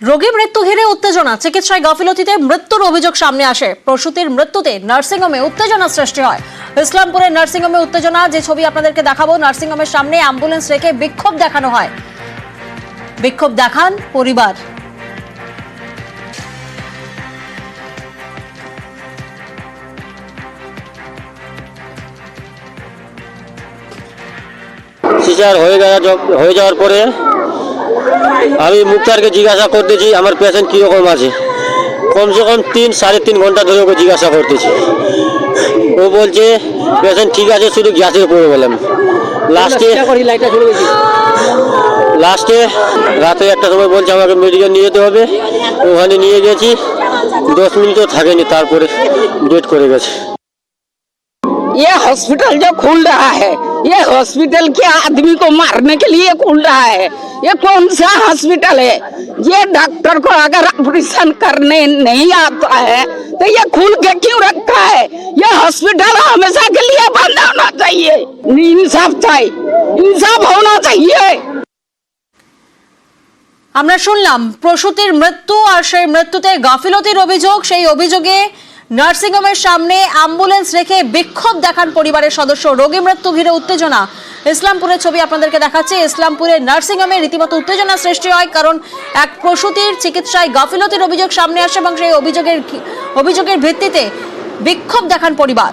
রোগী মৃত্যু ঘিরে উত্তেজনা। চিকিৎসায় গাফিলতিতে মৃত্যুর অভিযোগ সামনে আসে। প্রসূতির মৃত্যুতে নার্সিংহোমে উত্তেজনা সৃষ্টি হয়। ইসলামপুরের নার্সিংহোমে উত্তেজনা। যে ছবি আপনাদেরকে দেখাবো, নার্সিংহোমের সামনে অ্যাম্বুলেন্স রেখে বিক্ষোভ দেখানো হয়। বিক্ষোভ দেখান পরিবার। হয়ে হয়ে যাওয়ার পরে আমি মুক্তারকে জিজ্ঞাসা করতেছি আমার পেশেন্ট কীরকম আছে। কমসে কম তিন সাড়ে তিন ঘণ্টা ধরে ওকে জিজ্ঞাসা করতেছি। ও বলছে পেশেন্ট ঠিক আছে শুধু গ্যাসের প্রবলেম লাস্টে লাস্টে রাতে একটা সময় বলছে আমাকে মেডিকেল নিয়ে যেতে হবে। ওখানে নিয়ে গেছি দশ মিনিটও থাকেনি তারপরে ডেট করে গেছে। ये हॉस्पिटल जो खुल रहा है ये हॉस्पिटल के आदमी को मारने के लिए खुल रहा है ये कौन सा हॉस्पिटल है ये डॉक्टर को अगर ऑपरेशन करने नहीं आता है तो ये खुल के क्यों रखा है ये हॉस्पिटल हमेशा के लिए बंद होना चाहिए इंसाफ चाहिए इंसाफ होना चाहिए আমরা শুনলাম প্রসূতির মৃত্যু আর সেই মৃত্যুতে গাফিলতির অভিযোগ সেই অভিযোগে নার্সিংহোমের সামনে অ্যাম্বুলেন্স রেখে বিক্ষোভ দেখান পরিবারের সদস্য। রোগী মৃত্যু ঘিরে উত্তেজনা। ইসলামপুরের ছবি আপনাদেরকে দেখাচ্ছে। ইসলামপুরে নার্সিংহোমে রীতিমতো উত্তেজনা সৃষ্টি হয় কারণ এক প্রসূতির চিকিৎসায় গাফিলতির অভিযোগ সামনে আসে এবং সেই অভিযোগের অভিযোগের ভিত্তিতে বিক্ষোভ দেখান পরিবার।